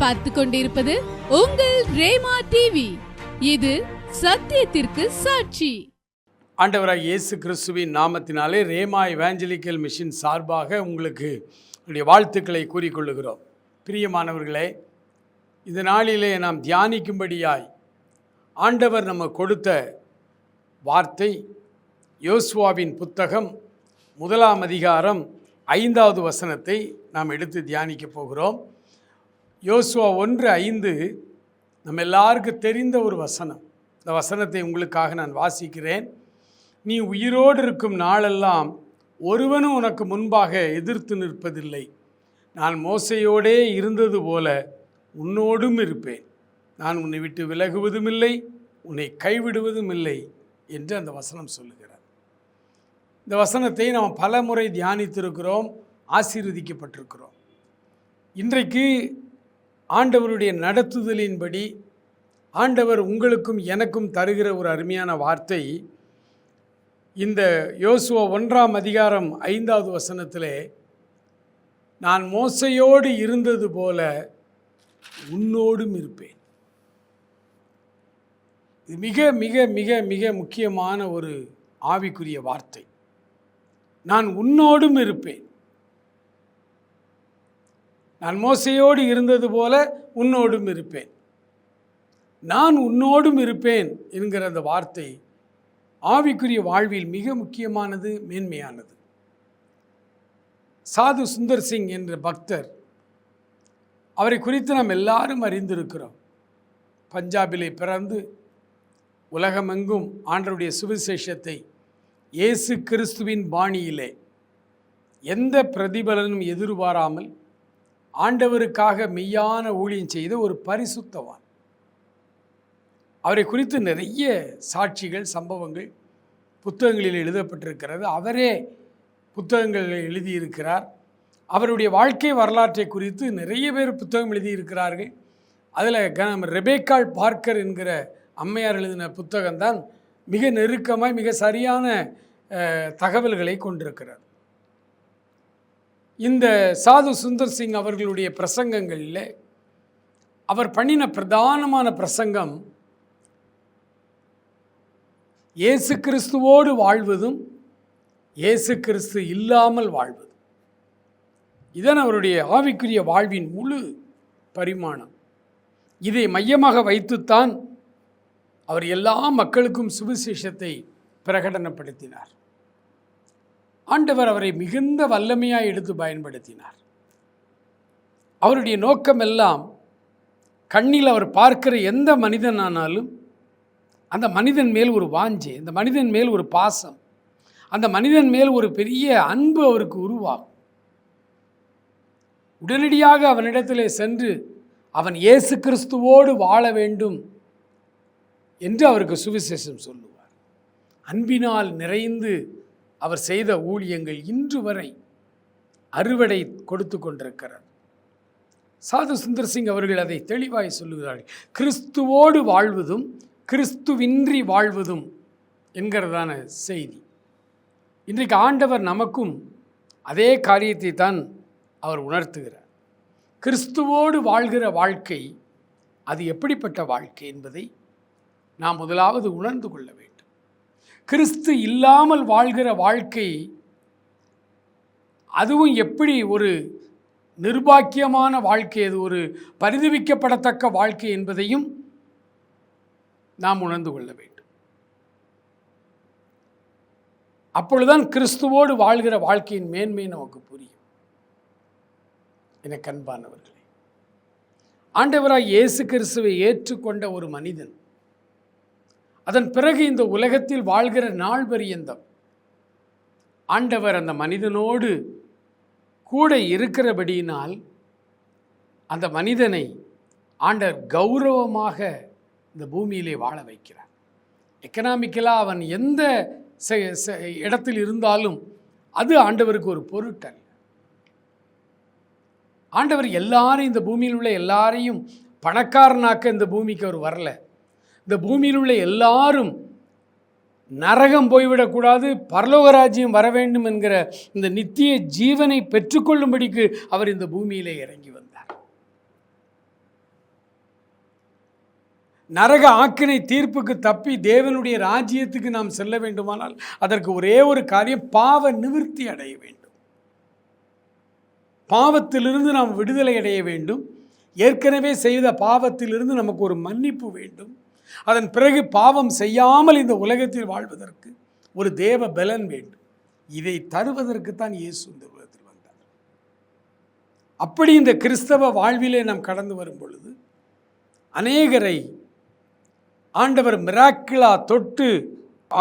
பார்த்து கொண்டிருப்பது உங்கள் ரேமா டிவி இது சத்தியத்திற்கு சாட்சி. ஆண்டவராக இயேசு கிறிஸ்துவின் நாமத்தினாலே ரேமா இவாஞ்சலிக்கல் மிஷின் சார்பாக உங்களுக்கு என்னுடைய வாழ்த்துக்களை கூறிக்கொள்ளுகிறோம். பிரியமானவர்களே இந்த நாளிலே நாம் தியானிக்கும்படியாய் ஆண்டவர் நம்ம கொடுத்த வார்த்தை யோசுவாவின் புத்தகம் முதலாம் அதிகாரம் ஐந்தாவது வசனத்தை நாம் எடுத்து தியானிக்க போகிறோம். யோசுவா ஒன்று ஐந்து நம்ம எல்லாருக்கும் தெரிந்த ஒரு வசனம். இந்த வசனத்தை உங்களுக்காக நான் வாசிக்கிறேன். நீ உயிரோடு இருக்கும் நாளெல்லாம் ஒருவனும் உனக்கு முன்பாக எதிர்த்து நிற்பதில்லை. நான் மோசையோடே இருந்தது போல உன்னோடும் இருப்பேன். நான் உன்னை விட்டு விலகுவதும் இல்லை உன்னை கைவிடுவதும் இல்லை என்று அந்த வசனம் சொல்லுகிறார். இந்த வசனத்தை நாம் பல முறை தியானித்திருக்கிறோம் ஆசீர்வதிக்கப்பட்டிருக்கிறோம். இன்றைக்கு ஆண்டவருடைய நடத்துதலின்படி ஆண்டவர் உங்களுக்கும் எனக்கும் தருகிற ஒரு அருமையான வார்த்தை. இந்த யோசுவ ஒன்றாம் அதிகாரம் ஐந்தாவது வசனத்திலே நான் மோசையோடு இருந்தது போல உன்னோடும் இருப்பேன். இது மிக மிக மிக மிக முக்கியமான ஒரு ஆவிக்குரிய வார்த்தை. நான் உன்னோடும் இருப்பேன். நான் மோசையோடு இருந்தது போல உன்னோடும் இருப்பேன். நான் உன்னோடும் இருப்பேன் என்கிற அந்த வார்த்தை ஆவிக்குரிய வாழ்வில் மிக முக்கியமானது மேன்மையானது. சாது சுந்தர் சிங் என்ற பக்தர் அவரை குறித்து நாம் எல்லாரும் அறிந்திருக்கிறோம். பஞ்சாபிலே பிறந்து உலகமெங்கும் ஆண்டருடைய சுவிசேஷத்தை இயேசு கிறிஸ்துவின் பாணியிலே எந்த பிரதிபலனும் எதிர்பாராமல் ஆண்டவருக்காக மெய்யான ஊழியம் செய்த ஒரு பரிசுத்தவான். அவரை குறித்து நிறைய சாட்சிகள் சம்பவங்கள் புத்தகங்களில் எழுதப்பட்டிருக்கிறது. அவரே புத்தகங்களில் எழுதியிருக்கிறார். அவருடைய வாழ்க்கை வரலாற்றை குறித்து நிறைய பேர் புத்தகம் எழுதியிருக்கிறார்கள். அதில் க ரெபேக்காள் பார்க்கர் என்கிற அம்மையார் எழுதின புத்தகம்தான் மிக நெருக்கமாக மிக சரியான தகவல்களை கொண்டிருக்கிறார் இந்த சாது சுந்தர் சிங் அவர்களுடைய பிரசங்கங்களில் அவர் பண்ணின பிரதானமான பிரசங்கம் இயேசு கிறிஸ்துவோடு வாழ்வதும் இயேசு கிறிஸ்து இல்லாமல் வாழ்வது இதன் அவருடைய ஆவிக்குரிய வாழ்வின் முழு பரிமாணம். இதை மையமாக வைத்துத்தான் அவர் எல்லா மக்களுக்கும் சுவிசேஷத்தை பிரகடனப்படுத்தினார். ஆண்டவர் அவரை மிகுந்த வல்லமையாக எடுத்து பயன்படுத்தினார். அவருடைய நோக்கமெல்லாம் கண்ணில் அவர் பார்க்கிற எந்த மனிதனானாலும் அந்த மனிதன் மேல் ஒரு வாஞ்சை அந்த மனிதன் மேல் ஒரு பாசம் அந்த மனிதன் மேல் ஒரு பெரிய அன்பு அவருக்கு உருவாகும். உடனடியாக அவனிடத்திலே சென்று அவன் இயேசு கிறிஸ்துவோடு வாழ வேண்டும் என்று அவருக்கு சுவிசேஷம் சொல்லுவார். அன்பினால் நிறைந்து அவர் செய்த ஊழியங்கள் இன்று வரை அறுவடை கொடுத்து கொண்டிருக்கிறார் சாது சுந்தர் சிங் அவர்கள் அதை தெளிவாய் சொல்லுகிறார்கள். கிறிஸ்துவோடு வாழ்வதும் கிறிஸ்துவின்றி வாழ்வதும் என்கிறதான செய்தி. இன்றைக்கு ஆண்டவர் நமக்கும் அதே காரியத்தை தான் அவர் உணர்த்துகிறார். கிறிஸ்துவோடு வாழ்கிற வாழ்க்கை அது எப்படிப்பட்ட வாழ்க்கை என்பதை நாம் முதலாவது உணர்ந்து கொள்ள வேண்டும். கிறிஸ்து இல்லாமல் வாழ்கிற வாழ்க்கை அதுவும் எப்படி ஒரு நிர்பாக்கியமான வாழ்க்கை அது ஒரு பரிதவிக்கப்படத்தக்க வாழ்க்கை என்பதையும் நாம் உணர்ந்து கொள்ள வேண்டும். அப்பொழுதுதான் கிறிஸ்துவோடு வாழ்கிற வாழ்க்கையின் மேன்மை நமக்கு புரியும். என கண்பானவர்களே ஆண்டவராய் இயேசு கிறிஸ்துவை ஏற்றுக்கொண்ட ஒரு மனிதன் அதன் பிறகு இந்த உலகத்தில் வாழ்கிற நாள் பரியந்தம். ஆண்டவர் அந்த மனிதனோடு கூட இருக்கிறபடியினால் அந்த மனிதனை ஆண்டவர் கௌரவமாக இந்த பூமியிலே வாழ வைக்கிறார். எக்கனாமிக்கலாக அவன் எந்த செ- இடத்தில் இருந்தாலும் அது ஆண்டவருக்கு ஒரு பொருட்டல் ஆண்டவர் எல்லாரும் இந்த பூமியில் உள்ள எல்லாரையும் பணக்காரனாக்க இந்த பூமிக்கு அவர் வரலை. இந்த பூமியில் உள்ள எல்லாரும் நரகம் போய்விடக்கூடாது பரலோக ராஜ்யம் வர வேண்டும் என்கிற இந்த நித்திய ஜீவனை பெற்றுக்கொள்ளும்படிக்கு அவர் இந்த பூமியிலே இறங்கி வந்தார். நரக ஆக்கினை தீர்ப்புக்கு தப்பி தேவனுடைய ராஜ்யத்துக்கு நாம் செல்ல வேண்டுமானால் அதற்கு ஒரே ஒரு காரியம் பாவ நிவர்த்தி அடைய வேண்டும். பாவத்திலிருந்து நாம் விடுதலை அடைய வேண்டும். ஏற்கனவே செய்த பாவத்திலிருந்து நமக்கு ஒரு மன்னிப்பு வேண்டும். அதன் பிறகு பாவம் செய்யாமல் இந்த உலகத்தில் வாழ்வதற்கு ஒரு தேவ பலன் வேண்டும். இதை தருவதற்கு தான் இயேசு இந்த உலகத்தில் வந்தார். அப்படி இந்த கிறிஸ்தவ வாழ்விலே நாம் கடந்து வரும் பொழுது அநேகரை ஆண்டவர் மிராக்கிளா தொட்டு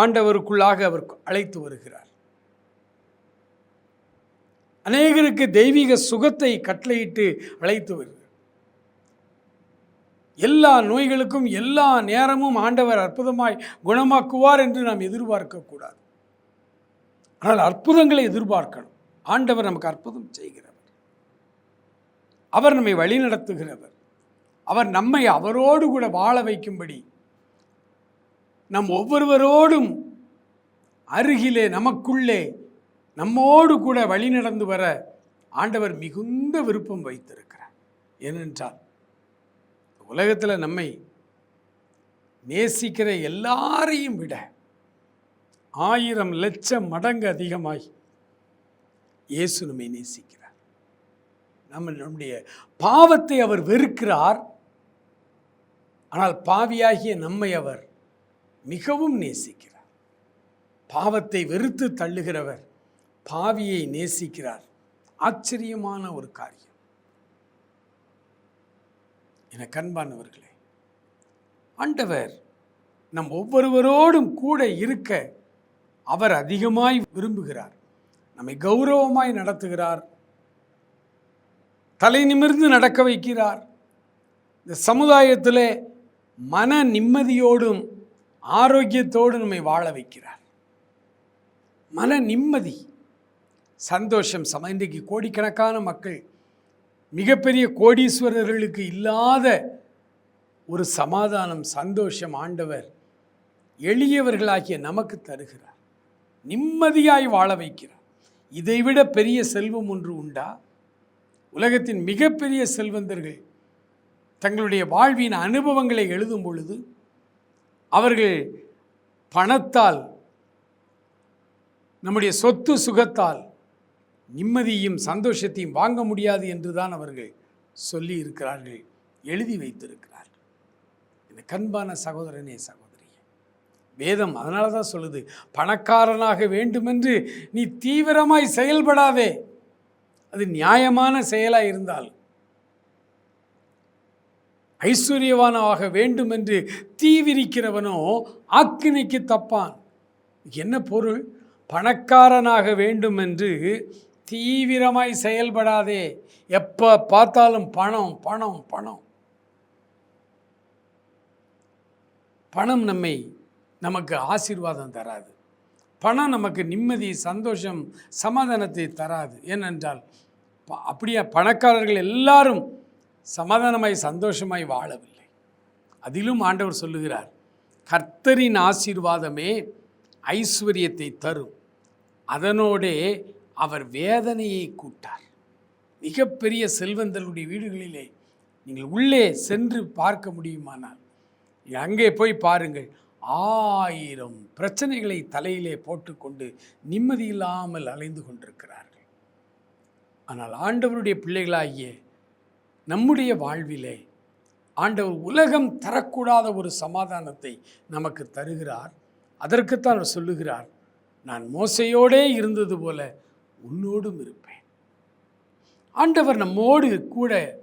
ஆண்டவருக்குள்ளாக அவர் அழைத்து வருகிறார். அநேகருக்கு தெய்வீக சுகத்தை கட்டளையிட்டு அழைத்து வருகிறார். எல்லா நோய்களுக்கும் எல்லா நேரமும் ஆண்டவர் அற்புதமாய் குணமாக்குவார் என்று நாம் எதிர்பார்க்கக்கூடாது. ஆனால் அற்புதங்களை எதிர்பார்க்கணும். ஆண்டவர் நமக்கு அற்புதம் செய்கிறவர். அவர் நம்மை வழிநடத்துகிறவர். அவர் நம்மை அவரோடு கூட வாழ வைக்கும்படி நம் ஒவ்வொருவரோடும் அருகிலே நமக்குள்ளே நம்மோடு கூட வழி நடந்து வர ஆண்டவர் மிகுந்த விருப்பம் வைத்திருக்கிறார். ஏனென்றால் உலகத்தில் நம்மை நேசிக்கிற எல்லாரையும் விட ஆயிரம் லட்சம் மடங்கு அதிகமாய் இயேசு நம்மை நேசிக்கிறார். நம்ம நம்முடைய பாவத்தை அவர் வெறுக்கிறார். ஆனால் பாவியாகிய நம்மை அவர் மிகவும் நேசிக்கிறார். பாவத்தை வெறுத்து தள்ளுகிறவர் பாவியை நேசிக்கிறார். ஆச்சரியமான ஒரு காரியம். என கண்பானவர்களே ஆண்டவர் நம் ஒவ்வொருவரோடும் கூட இருக்க அவர் அதிகமாய் விரும்புகிறார் நம்மை கௌரவமாய் நடத்துகிறார் தலை நிமிர்ந்து நடக்க வைக்கிறார். இந்த சமுதாயத்தில் மன நிம்மதியோடும் ஆரோக்கியத்தோடு நம்மை வாழ வைக்கிறார். மன நிம்மதி சந்தோஷம் சம இன்றைக்கு கோடிக்கணக்கான மக்கள் மிகப்பெரிய கோடீஸ்வரர்களுக்கு இல்லாத ஒரு சமாதானம் சந்தோஷம் ஆண்டவர் எளியவர்களாகிய நமக்கு தருகிறார். நிம்மதியாய் வாழ வைக்கிறார். இதைவிட பெரிய செல்வம் ஒன்று உண்டா? உலகத்தின் மிகப்பெரிய செல்வந்தர்கள் தங்களுடைய வாழ்வின் அனுபவங்களை எழுதும் பொழுது அவர்கள் பணத்தால் நம்முடைய சொத்து சுகத்தால் நிம்மதியும் சந்தோஷத்தையும் வாங்க முடியாது என்று தான் அவர்கள் சொல்லி இருக்கிறார்கள் எழுதி வைத்திருக்கிறார்கள். இந்த கண்பான சகோதரனே சகோதரியே வேதம் அதனால தான் சொல்லுது பணக்காரனாக வேண்டுமென்று நீ தீவிரமாய் செயல்படாதே. அது நியாயமான செயலாக இருந்தால் ஐஸ்வர்யவானாக வேண்டும் என்று தீவிரிக்கிறவனோ ஆக்கினைக்கு தப்பான். என்ன பொருள்? பணக்காரனாக வேண்டும் என்று தீவிரமாய் செயல்படாதே. எப்போ பார்த்தாலும் பணம் பணம் பணம். பணம் நம்மை நமக்கு ஆசீர்வாதம் தராது. பணம் நமக்கு நிம்மதி சந்தோஷம் சமாதானத்தை தராது. ஏனென்றால் அப்படியே பணக்காரர்கள் எல்லாரும் சமாதானமாய் சந்தோஷமாய் வாழவில்லை. அதிலும் ஆண்டவர் சொல்லுகிறார் கர்த்தரின் ஆசீர்வாதமே ஐஸ்வர்யத்தை தரும். அதனோடே அவர் வேதனையை கூட்டார். மிகப்பெரிய செல்வந்தருடைய வீடுகளிலே நீங்கள் உள்ளே சென்று பார்க்க முடியுமானால் அங்கே போய் பாருங்கள். ஆயிரம் பிரச்சனைகளை தலையிலே போட்டுக்கொண்டு நிம்மதி இல்லாமல் அலைந்து கொண்டிருக்கிறார்கள். ஆனால் ஆண்டவருடைய பிள்ளைகளாகிய நம்முடைய வாழ்விலே ஆண்டவர் உலகம் தரக்கூடாத ஒரு சமாதானத்தை நமக்கு தருகிறார். அதற்குத்தான் அவர் சொல்லுகிறார் நான் மோசையோடே இருந்தது போல உன்னோடும் இருப்பேன். ஆண்டவர் நம்மோடு கூட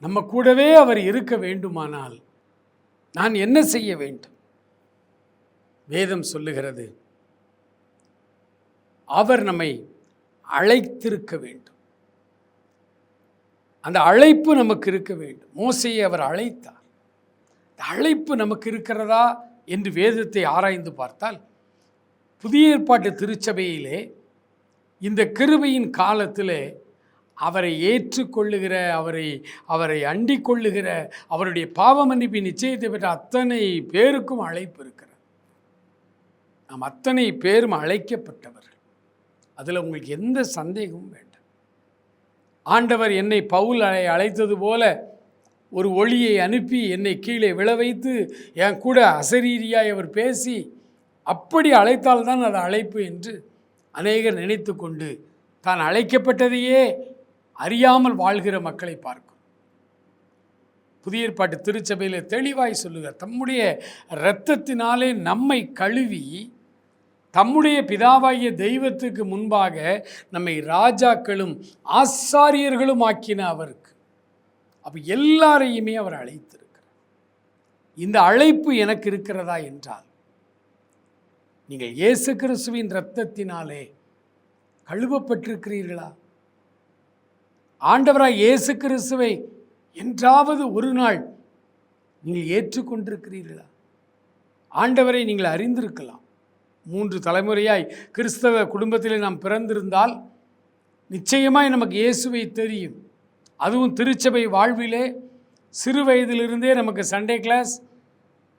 நம்ம கூடவே அவர் இருக்க வேண்டுமானால் நான் என்ன செய்ய வேண்டும்? வேதம் சொல்லுகிறது அவர் நம்மை அழைத்திருக்க வேண்டும். அந்த அழைப்பு நமக்கு இருக்க வேண்டும். மோசையை அவர் அழைத்தார். அந்த அழைப்பு நமக்கு இருக்கிறதா என்று வேதத்தை ஆராய்ந்து பார்த்தால் புதிய ஏற்பாட்டு திருச்சபையிலே இந்த கிருபையின் காலத்திலே அவரை ஏற்றுக்கொள்ளுகிற அவரை அவரை அண்டிக்கொள்ளுகிற அவருடைய பாவ மன்னிப்பை நிச்சயத்தை பெற்ற அத்தனை பேருக்கும் அழைப்பு இருக்கிறது. நாம் அத்தனை பேரும் அழைக்கப்பட்டவர்கள். அதில் உங்களுக்கு எந்த சந்தேகமும் வேண்டாம். ஆண்டவர் என்னை பவுல் அழை அழைத்தது போல ஒரு ஒளியை அனுப்பி என்னை கீழே விழ வைத்து என் கூட அசரீரியாய் அவர் பேசி அப்படி அழைத்தால்தான் அது அழைப்பு என்று அநேகர் நினைத்து கொண்டு தான் அழைக்கப்பட்டதையே அறியாமல் வாழ்கிற மக்களை பார்க்கும். புதிய ஏற்பாட்டு திருச்சபையில் தெளிவாய் சொல்லுகிறார் தம்முடைய இரத்தத்தினாலே நம்மை கழுவி தம்முடைய பிதாவாகிய தெய்வத்துக்கு முன்பாக நம்மை ராஜாக்களும் ஆசாரியர்களும் ஆக்கின அவருக்கு. அப்போ எல்லாரையுமே அவர் அழைத்திருக்கிறார். இந்த அழைப்பு எனக்கு இருக்கிறதா என்றால் நீங்கள் இயேசு கிறிஸ்துவின் இரத்தத்தினாலே கழுவப்பட்டிருக்கிறீர்களா? ஆண்டவராய் இயேசு கிறிஸ்துவை என்றாவது ஒரு நாள் நீங்கள் ஏற்றுக்கொண்டிருக்கிறீர்களா? ஆண்டவரை நீங்கள் அறிந்திருக்கலாம். மூன்று தலைமுறையாய் கிறிஸ்தவ குடும்பத்திலே நாம் பிறந்திருந்தால் நிச்சயமாய் நமக்கு இயேசுவை தெரியும். அதுவும் திருச்சபை வாழ்விலே சிறு வயதிலிருந்தே நமக்கு சண்டே கிளாஸ்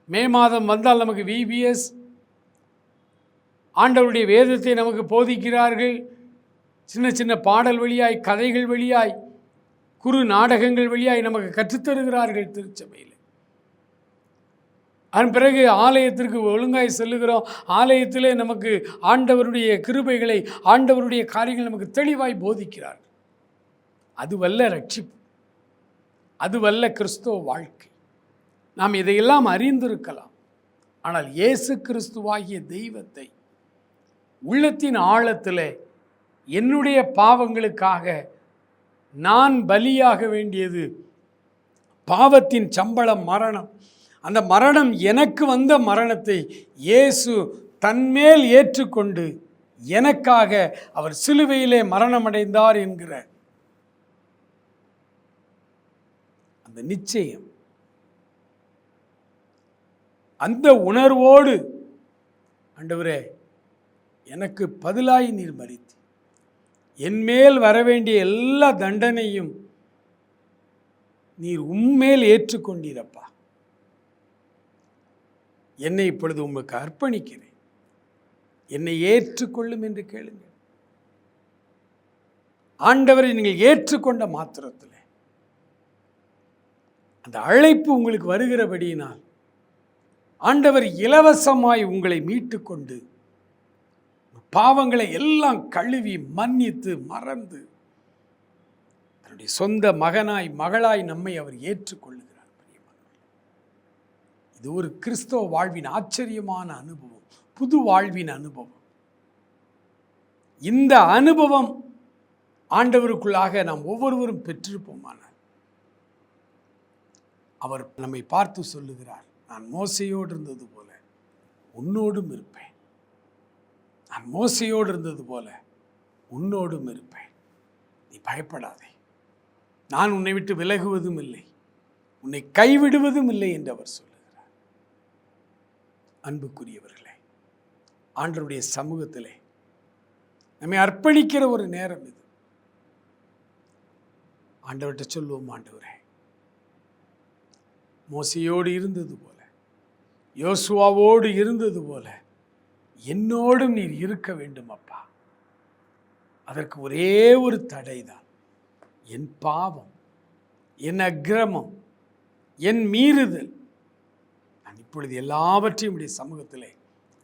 மே மாதம் வந்தால் நமக்கு விபிஎஸ் ஆண்டவருடைய வேதத்தை நமக்கு போதிக்கிறார்கள். சின்ன சின்ன பாடல் வழியாய் கதைகள் வழியாய் குறு நாடகங்கள் வழியாய் நமக்கு கற்றுத்தருகிறார்கள் திருச்சபையில். அதன் பிறகு ஆலயத்திற்கு ஒழுங்காய் செல்லுகிறோம். ஆலயத்திலே நமக்கு ஆண்டவருடைய கிருபைகளை ஆண்டவருடைய காரியங்கள் நமக்கு தெளிவாய் போதிக்கிறார்கள். அதுவல்ல ரட்சிப்பு. அதுவல்ல கிறிஸ்துவ வாழ்க்கை. நாம் இதையெல்லாம் அறிந்திருக்கலாம். ஆனால் இயேசு கிறிஸ்துவாகிய தெய்வத்தை உள்ளத்தின் ஆழத்தில் என்னுடைய பாவங்களுக்காக நான் பலியாக வேண்டியது பாவத்தின் சம்பளம் மரணம். அந்த மரணம் எனக்கு வந்த மரணத்தை இயேசு தன்மேல் ஏற்றுக்கொண்டு எனக்காக அவர் சிலுவையிலே மரணமடைந்தார் என்கிற அந்த நிச்சயம். அந்த உணர்வோடு ஆண்டவரே எனக்கு பதிலாய் நீர் மறித்து. என்மேல் வரவேண்டிய எல்லா தண்டனையும் நீர் உம்மேல் ஏற்றுக்கொண்டீரப்பா. என்னை இப்பொழுது உங்களுக்கு அர்ப்பணிக்கிறேன். என்னை ஏற்றுக்கொள்ளும் என்று கேளுங்கள். ஆண்டவரை நீங்கள் ஏற்றுக்கொண்ட மாத்திரத்தில் அந்த அழைப்பு உங்களுக்கு வருகிறபடியினால் ஆண்டவர் இலவசமாய் உங்களை மீட்டுக்கொண்டு பாவங்களை எல்லாம் கழுவி மன்னித்து மறந்து தன்னுடைய சொந்த மகனாய் மகளாய் நம்மை அவர் ஏற்றுக்கொள்ளுகிறார் இது ஒரு கிறிஸ்தவ வாழ்வின் ஆச்சரியமான அனுபவம் புது வாழ்வின் அனுபவம். இந்த அனுபவம் ஆண்டவருக்குள்ளாக நாம் ஒவ்வொருவரும் பெற்றிருப்போமானால் அவர் நம்மை பார்த்து சொல்லுகிறார் நான் மோசையோடு இருந்தது போல உன்னோடும் இருப்பேன். நான் மோசையோடு இருந்தது போல உன்னோடும் இருப்பேன். நீ பயப்படாதே. நான் உன்னை விட்டு விலகுவதும் இல்லை. உன்னை கைவிடுவதும் இல்லை என்று அவர் சொல்லுகிறார். அன்புக்குரியவர்களே ஆண்டருடைய சமூகத்திலே நம்மை அர்ப்பணிக்கிற ஒரு நேரம் இது. ஆண்டவர்கிட்ட சொல்லுவோம் ஆண்டவரே மோசையோடு இருந்தது போல யோசுவாவோடு இருந்தது போல என்னோடும் நீர் இருக்க வேண்டும் அப்பா. அதற்கு ஒரே ஒரு தடை தான் என் பாவம் என் அக்கிரமம் என் மீறுதல். நான் இப்பொழுது எல்லாவற்றையும் உடைய சமூகத்தில்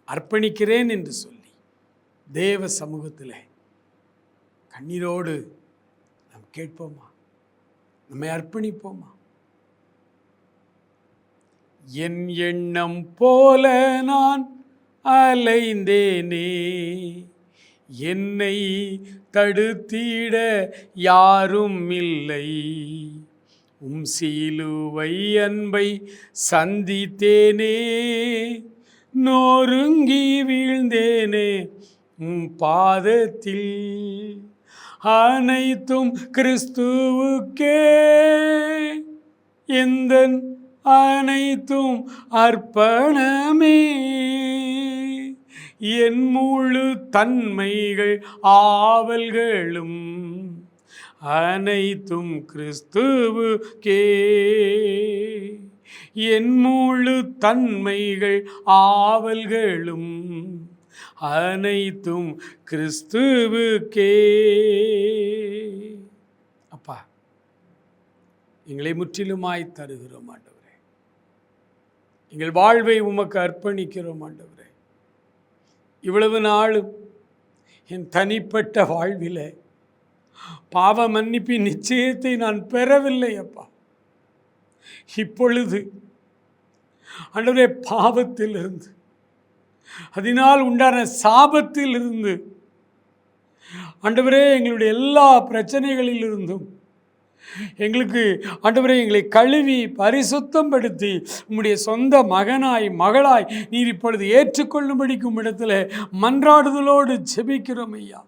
அர்ப்பணிக்கிறேன் என்று சொல்லி தேவ சமூகத்தில் கண்ணீரோடு நாம் கேட்போமா? நம்மை அர்ப்பணிப்போமா? என் எண்ணம் போல நான் அலைந்தேனே. என்னை தடுத்திட யாரும் இல்லை உம் சீலுவை அன்பை சந்தித்தேனே. நோருங்கி வீழ்ந்தேனே உம் பாதத்தில். அனைத்தும் கிறிஸ்துவுக்கே. எந்த அனைத்தும் அர்ப்பணமே. என் முழு தன்மைகள் ஆவல்களும் அனைத்தும் கிறிஸ்துவுக்கே. என் முழு தன்மைகள் ஆவல்களும் அனைத்தும் கிறிஸ்துவுக்கே. அப்பா எங்களை முற்றிலுமாய் தருகிறோம் ஆண்டவரே. எங்கள் வாழ்வை உமக்கு அர்ப்பணிக்கிறோம் ஆண்டவரே. இவ்வளவு நாளும் என் தனிப்பட்ட வாழ்வில் பாவ மன்னிப்பின் நிச்சயத்தை நான் பெறவில்லை அப்பா. இப்பொழுது ஆண்டவரே பாவத்திலிருந்து அதனால் உண்டான சாபத்திலிருந்து ஆண்டவரே எங்களுடைய எல்லா பிரச்சனைகளிலிருந்தும் எங்களுக்கு ஆண்டவரை எங்களை கழுவி பரிசுத்தம் படுத்தி உம்முடைய சொந்த மகனாய் மகளாய் நீர் இப்பொழுது ஏற்றுக்கொள்ளும்படிக்கும் இடத்துல மன்றாடுதலோடு ஜெபிக்கிறோம் ஐயா.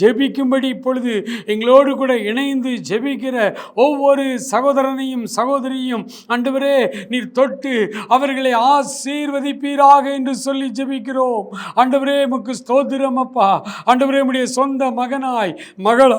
ஜெபிக்கும்படி இப்பொழுது எங்களோடு கூட இணைந்து ஜெபிக்கிற ஒவ்வொரு சகோதரனையும் சகோதரியும் ஆண்டவரே நீர் தொட்டு அவர்களை ஆசீர்வதிப்பீராக என்று சொல்லி ஜெபிக்கிறோம். ஆண்டவரே உமக்கு ஸ்தோத்திரம் அப்பா. ஆண்டவரே உடைய சொந்த மகனாய் மகள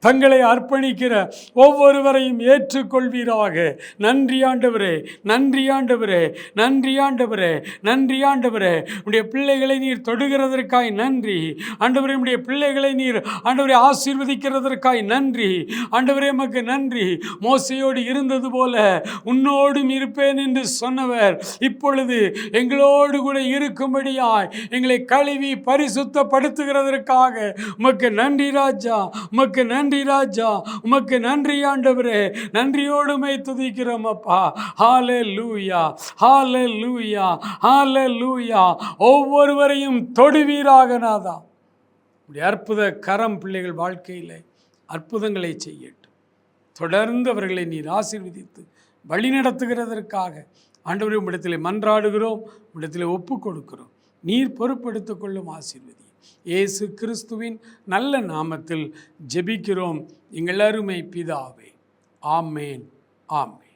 தங்களை அர்ப்பணிக்கிற ஒவ்வொருவரையும் ஏற்றுக்கொள்வீராக. நன்றி ஆண்டவரே நன்றி ஆண்டவரே நன்றி ஆண்டவரே நன்றி ஆண்டவரே. உடைய பிள்ளைகளை நீர் தொடுகிறதற்காய் நன்றி. ஆண்டவரே உடைய பிள்ளைகளை நீர் ஆண்டவரை ஆசீர்வதிக்கிறதற்காய் நன்றி. ஆண்டவரே மக்கு நன்றி. மோசையோடு இருந்தது போல உன்னோடும் இருப்பேன் என்று சொன்னவர் இப்பொழுது எங்களோடு கூட இருக்கும்படியாய் எங்களை கழுவி பரிசுத்தப்படுத்துகிறதற்காக உமக்கு நன்றி ராஜா உமக்கு நன்றி. ராஜா. உமக்கு நன்றி ஆண்டவரே. நன்றியோடுமை துதிக்கிறோம் அப்பா. ஹாலே லூயா ஹாலே லூயா ஹாலே லூயா ஒவ்வொருவரையும் தொடுவீராக நாதா. உடைய அற்புத கரம் பிள்ளைகள் வாழ்க்கையில் அற்புதங்களை செய்யட்டும். தொடர்ந்து அவர்களை நீர் ஆசீர்வதித்து வழி நடத்துகிறதற்காக ஆண்டவரே உம்மிடத்தில் மன்றாடுகிறோம் உம்மிடத்தில் ஒப்பு கொடுக்கிறோம் நீர் பொறுப்படுத்திக் கொள்ளும் ஆசீர்வதி. இயேசு கிறிஸ்துவின் நல்ல நாமத்தில் ஜெபிக்கிறோம். எங்கள் அருமை பிதாவே. ஆமேன். ஆமேன்.